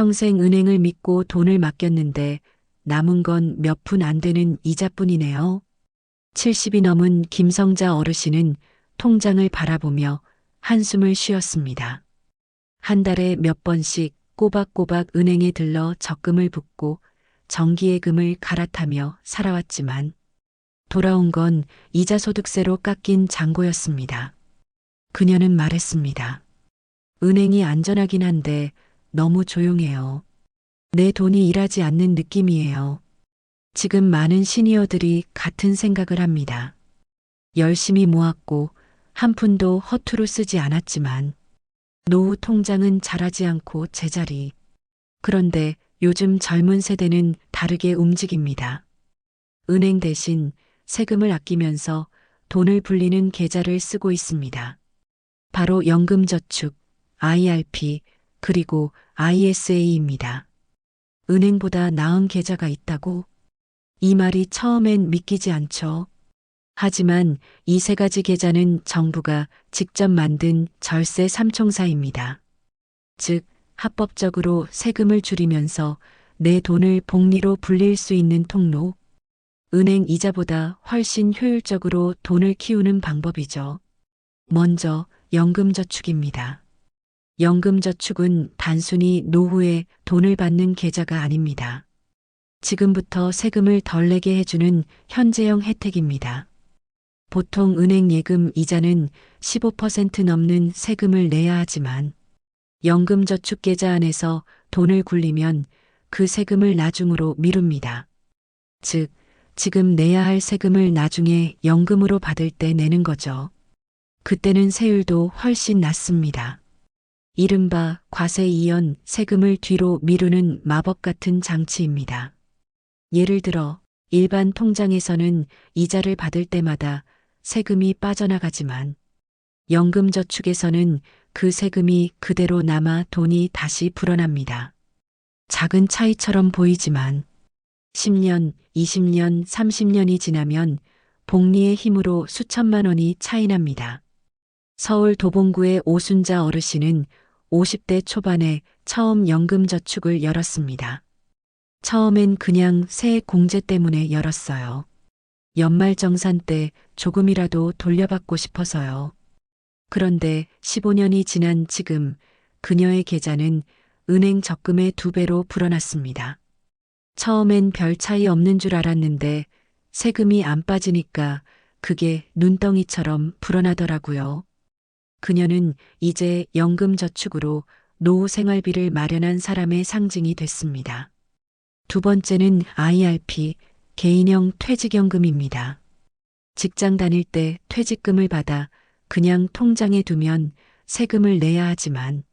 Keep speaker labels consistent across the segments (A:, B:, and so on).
A: 평생 은행을 믿고 돈을 맡겼는데 남은 건 몇 푼 안 되는 이자뿐이네요. 70이 넘은 김성자 어르신은 통장을 바라보며 한숨을 쉬었습니다. 한 달에 몇 번씩 꼬박꼬박 은행에 들러 적금을 붓고 정기예금을 갈아타며 살아왔지만 돌아온 건 이자 소득세로 깎인 잔고였습니다. 그녀는 말했습니다. 은행이 안전하긴 한데 너무 조용해요. 내 돈이 일하지 않는 느낌이에요. 지금 많은 시니어들이 같은 생각을 합니다. 열심히 모았고 한 푼도 허투루 쓰지 않았지만 노후 통장은 자라지 않고 제자리. 그런데 요즘 젊은 세대는 다르게 움직입니다. 은행 대신 세금을 아끼면서 돈을 불리는 계좌를 쓰고 있습니다. 바로 연금저축, IRP, 그리고 ISA입니다. 은행보다 나은 계좌가 있다고? 이 말이 처음엔 믿기지 않죠. 하지만 이 세 가지 계좌는 정부가 직접 만든 절세 삼총사입니다. 즉, 합법적으로 세금을 줄이면서 내 돈을 복리로 불릴 수 있는 통로. 은행 이자보다 훨씬 효율적으로 돈을 키우는 방법이죠. 먼저 연금저축입니다. 연금저축은 단순히 노후에 돈을 받는 계좌가 아닙니다. 지금부터 세금을 덜 내게 해주는 현재형 혜택입니다. 보통 은행 예금 이자는 15% 넘는 세금을 내야 하지만 연금저축계좌 안에서 돈을 굴리면 그 세금을 나중으로 미룹니다. 즉, 지금 내야 할 세금을 나중에 연금으로 받을 때 내는 거죠. 그때는 세율도 훨씬 낮습니다. 이른바 과세 이연 세금을 뒤로 미루는 마법 같은 장치입니다. 예를 들어 일반 통장에서는 이자를 받을 때마다 세금이 빠져나가지만 연금저축에서는 그 세금이 그대로 남아 돈이 다시 불어납니다. 작은 차이처럼 보이지만 10년, 20년, 30년이 지나면 복리의 힘으로 수천만 원이 차이납니다. 서울 도봉구의 오순자 어르신은 50대 초반에 처음 연금저축을 열었습니다. 처음엔 그냥 세액 공제 때문에 열었어요. 연말 정산 때 조금이라도 돌려받고 싶어서요. 그런데 15년이 지난 지금 그녀의 계좌는 은행 적금의 두 배로 불어났습니다. 처음엔 별 차이 없는 줄 알았는데 세금이 안 빠지니까 그게 눈덩이처럼 불어나더라고요. 그녀는 이제 연금저축으로 노후 생활비를 마련한 사람의 상징이 됐습니다. 두 번째는 IRP, 개인형 퇴직연금입니다. 직장 다닐 때 퇴직금을 받아 그냥 통장에 두면 세금을 내야 하지만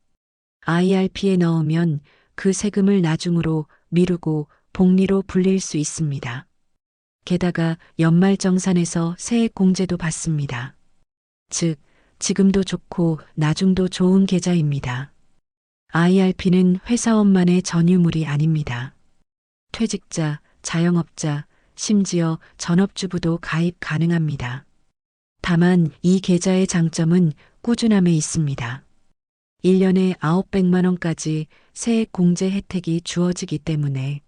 A: IRP에 넣으면 그 세금을 나중으로 미루고 복리로 불릴 수 있습니다. 게다가 연말정산에서 세액 공제도 받습니다. 즉, 지금도 좋고 나중도 좋은 계좌입니다. IRP는 회사원만의 전유물이 아닙니다. 퇴직자, 자영업자, 심지어 전업주부도 가입 가능합니다. 다만 이 계좌의 장점은 꾸준함에 있습니다. 1년에 900만 원까지 세액 공제 혜택이 주어지기 때문에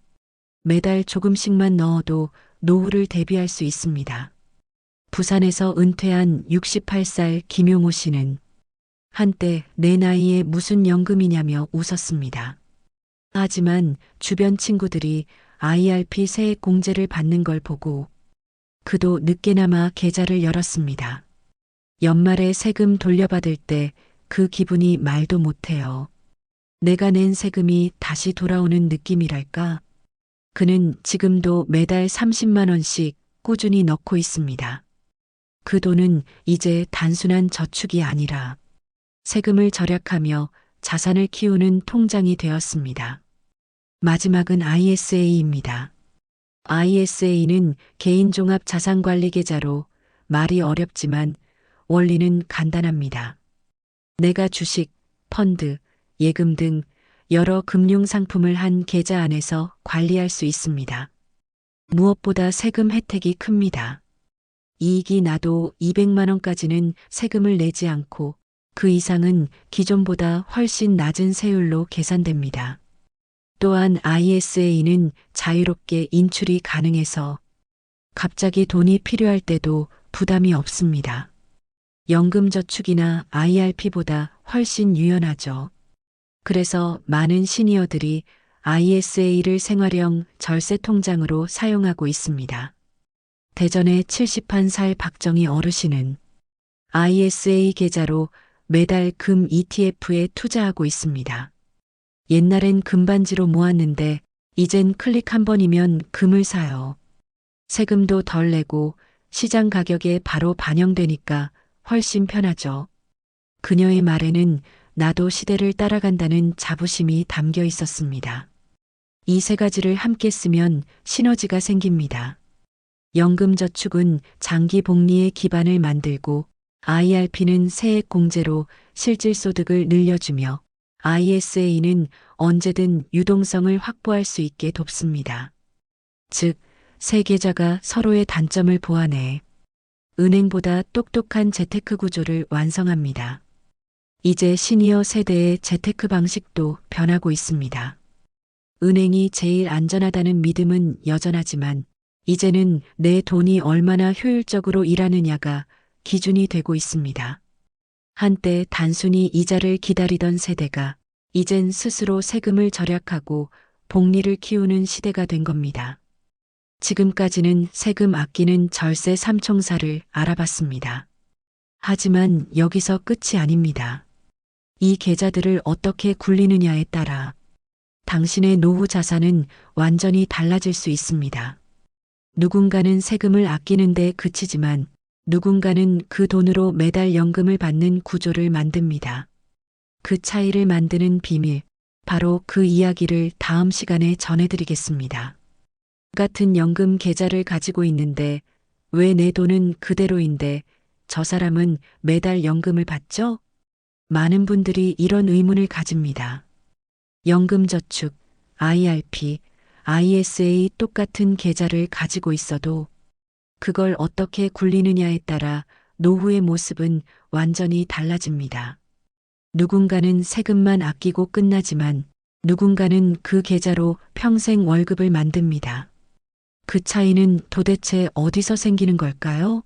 A: 매달 조금씩만 넣어도 노후를 대비할 수 있습니다. 부산에서 은퇴한 68살 김용호 씨는 한때 내 나이에 무슨 연금이냐며 웃었습니다. 하지만 주변 친구들이 IRP 세액 공제를 받는 걸 보고 그도 늦게나마 계좌를 열었습니다. 연말에 세금 돌려받을 때 그 기분이 말도 못해요. 내가 낸 세금이 다시 돌아오는 느낌이랄까? 그는 지금도 매달 30만 원씩 꾸준히 넣고 있습니다. 그 돈은 이제 단순한 저축이 아니라 세금을 절약하며 자산을 키우는 통장이 되었습니다. 마지막은 ISA입니다. ISA는 개인종합 자산관리계좌로 말이 어렵지만 원리는 간단합니다. 내가 주식, 펀드, 예금 등 여러 금융상품을 한 계좌 안에서 관리할 수 있습니다. 무엇보다 세금 혜택이 큽니다. 이익이 나도 200만 원까지는 세금을 내지 않고 그 이상은 기존보다 훨씬 낮은 세율로 계산됩니다. 또한 ISA는 자유롭게 인출이 가능해서 갑자기 돈이 필요할 때도 부담이 없습니다. 연금저축이나 IRP보다 훨씬 유연하죠. 그래서 많은 시니어들이 ISA를 생활형 절세 통장으로 사용하고 있습니다. 대전의 71살 박정희 어르신은 ISA 계좌로 매달 금 ETF에 투자하고 있습니다. 옛날엔 금반지로 모았는데 이젠 클릭 한 번이면 금을 사요. 세금도 덜 내고 시장 가격에 바로 반영되니까 훨씬 편하죠. 그녀의 말에는 나도 시대를 따라간다는 자부심이 담겨 있었습니다. 이 세 가지를 함께 쓰면 시너지가 생깁니다. 연금저축은 장기 복리의 기반을 만들고 IRP는 세액 공제로 실질 소득을 늘려주며 ISA는 언제든 유동성을 확보할 수 있게 돕습니다. 즉, 세 계좌가 서로의 단점을 보완해 은행보다 똑똑한 재테크 구조를 완성합니다. 이제 시니어 세대의 재테크 방식도 변하고 있습니다. 은행이 제일 안전하다는 믿음은 여전하지만 이제는 내 돈이 얼마나 효율적으로 일하느냐가 기준이 되고 있습니다. 한때 단순히 이자를 기다리던 세대가 이젠 스스로 세금을 절약하고 복리를 키우는 시대가 된 겁니다. 지금까지는 세금 아끼는 절세 삼총사를 알아봤습니다. 하지만 여기서 끝이 아닙니다. 이 계좌들을 어떻게 굴리느냐에 따라 당신의 노후 자산은 완전히 달라질 수 있습니다. 누군가는 세금을 아끼는 데 그치지만 누군가는 그 돈으로 매달 연금을 받는 구조를 만듭니다. 그 차이를 만드는 비밀, 바로 그 이야기를 다음 시간에 전해드리겠습니다. 같은 연금 계좌를 가지고 있는데 왜 내 돈은 그대로인데 저 사람은 매달 연금을 받죠? 많은 분들이 이런 의문을 가집니다. 연금저축, IRP, ISA 똑같은 계좌를 가지고 있어도 그걸 어떻게 굴리느냐에 따라 노후의 모습은 완전히 달라집니다. 누군가는 세금만 아끼고 끝나지만 누군가는 그 계좌로 평생 월급을 만듭니다. 그 차이는 도대체 어디서 생기는 걸까요?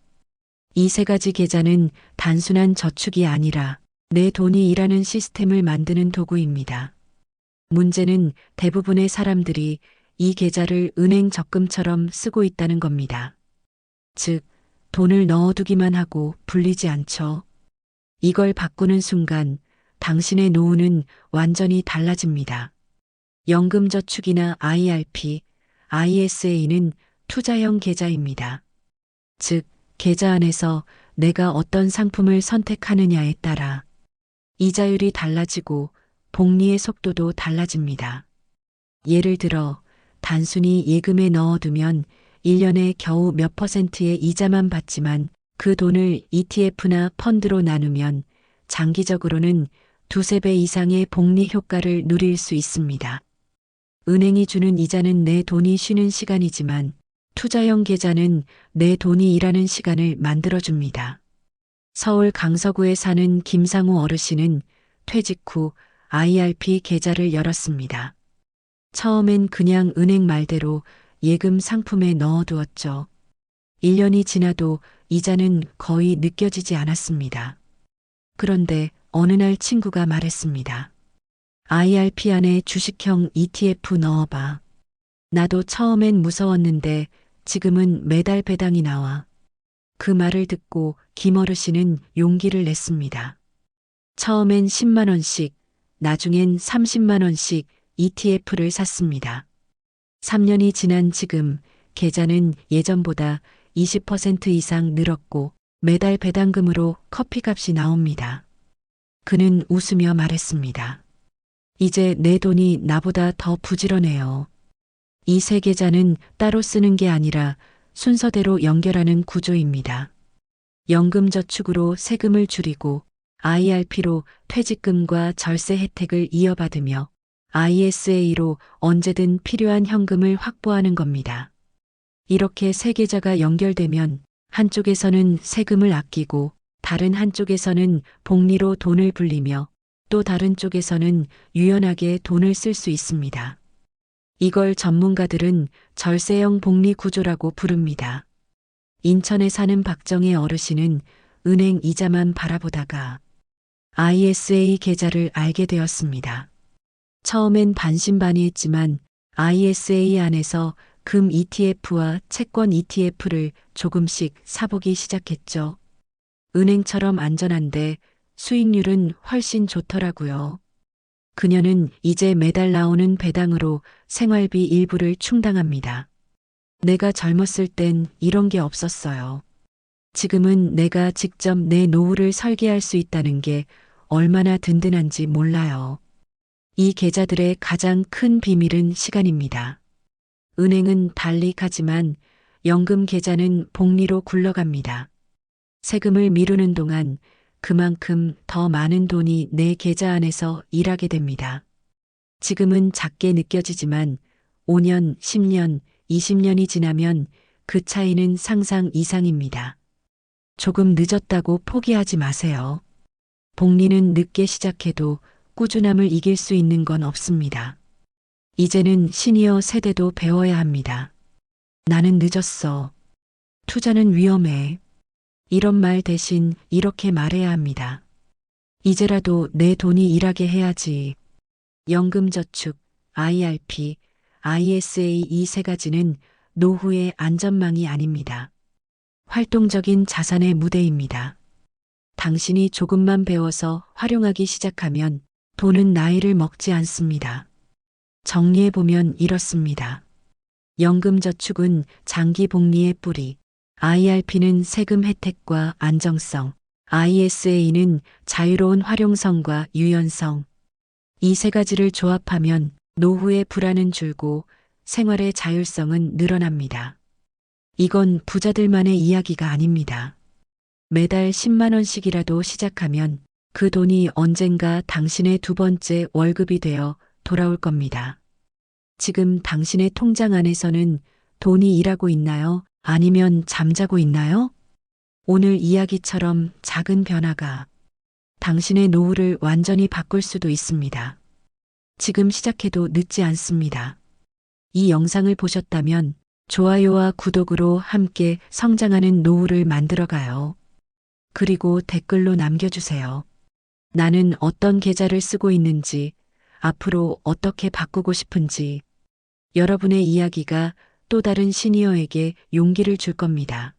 A: 이 세 가지 계좌는 단순한 저축이 아니라 내 돈이 일하는 시스템을 만드는 도구입니다. 문제는 대부분의 사람들이 이 계좌를 은행 적금처럼 쓰고 있다는 겁니다. 즉, 돈을 넣어두기만 하고 불리지 않죠. 이걸 바꾸는 순간 당신의 노후는 완전히 달라집니다. 연금저축이나 IRP, ISA는 투자형 계좌입니다. 즉, 계좌 안에서 내가 어떤 상품을 선택하느냐에 따라 이자율이 달라지고 복리의 속도도 달라집니다. 예를 들어, 단순히 예금에 넣어두면 1년에 겨우 몇 퍼센트의 이자만 받지만 그 돈을 ETF나 펀드로 나누면 장기적으로는 두세 배 이상의 복리 효과를 누릴 수 있습니다. 은행이 주는 이자는 내 돈이 쉬는 시간이지만 투자형 계좌는 내 돈이 일하는 시간을 만들어줍니다. 서울 강서구에 사는 김상우 어르신은 퇴직 후 IRP 계좌를 열었습니다. 처음엔 그냥 은행 말대로 예금 상품에 넣어두었죠. 1년이 지나도 이자는 거의 느껴지지 않았습니다. 그런데 어느 날 친구가 말했습니다. IRP 안에 주식형 ETF 넣어봐. 나도 처음엔 무서웠는데 지금은 매달 배당이 나와. 그 말을 듣고 김어르신은 용기를 냈습니다. 처음엔 10만원씩, 나중엔 30만원씩 ETF를 샀습니다. 3년이 지난 지금 계좌는 예전보다 20% 이상 늘었고 매달 배당금으로 커피값이 나옵니다. 그는 웃으며 말했습니다. 이제 내 돈이 나보다 더 부지런해요. 이 세 계좌는 따로 쓰는 게 아니라 순서대로 연결하는 구조입니다. 연금저축으로 세금을 줄이고 IRP로 퇴직금과 절세 혜택을 이어받으며 ISA로 언제든 필요한 현금을 확보하는 겁니다. 이렇게 세 계좌가 연결되면 한쪽에서는 세금을 아끼고 다른 한쪽에서는 복리로 돈을 불리며 또 다른 쪽에서는 유연하게 돈을 쓸 수 있습니다. 이걸 전문가들은 절세형 복리 구조라고 부릅니다. 인천에 사는 박정희 어르신은 은행 이자만 바라보다가 ISA 계좌를 알게 되었습니다. 처음엔 반신반의했지만 ISA 안에서 금 ETF와 채권 ETF를 조금씩 사보기 시작했죠. 은행처럼 안전한데 수익률은 훨씬 좋더라고요. 그녀는 이제 매달 나오는 배당으로 생활비 일부를 충당합니다. 내가 젊었을 땐 이런 게 없었어요. 지금은 내가 직접 내 노후를 설계할 수 있다는 게 얼마나 든든한지 몰라요. 이 계좌들의 가장 큰 비밀은 시간입니다. 은행은 달리하지만 연금 계좌는 복리로 굴러갑니다. 세금을 미루는 동안 그만큼 더 많은 돈이 내 계좌 안에서 일하게 됩니다. 지금은 작게 느껴지지만 5년, 10년, 20년이 지나면 그 차이는 상상 이상입니다. 조금 늦었다고 포기하지 마세요. 복리는 늦게 시작해도 꾸준함을 이길 수 있는 건 없습니다. 이제는 시니어 세대도 배워야 합니다. 나는 늦었어. 투자는 위험해. 이런 말 대신 이렇게 말해야 합니다. 이제라도 내 돈이 일하게 해야지. 연금저축, IRP, ISA 이 세 가지는 노후의 안전망이 아닙니다. 활동적인 자산의 무대입니다. 당신이 조금만 배워서 활용하기 시작하면 돈은 나이를 먹지 않습니다. 정리해보면 이렇습니다. 연금저축은 장기 복리의 뿌리, IRP는 세금 혜택과 안정성, ISA는 자유로운 활용성과 유연성. 이 세 가지를 조합하면 노후의 불안은 줄고 생활의 자율성은 늘어납니다. 이건 부자들만의 이야기가 아닙니다. 매달 10만원씩이라도 시작하면 그 돈이 언젠가 당신의 두 번째 월급이 되어 돌아올 겁니다. 지금 당신의 통장 안에서는 돈이 일하고 있나요? 아니면 잠자고 있나요? 오늘 이야기처럼 작은 변화가 당신의 노후를 완전히 바꿀 수도 있습니다. 지금 시작해도 늦지 않습니다. 이 영상을 보셨다면 좋아요와 구독으로 함께 성장하는 노후를 만들어가요. 그리고 댓글로 남겨주세요. 나는 어떤 계좌를 쓰고 있는지, 앞으로 어떻게 바꾸고 싶은지, 여러분의 이야기가 또 다른 시니어에게 용기를 줄 겁니다.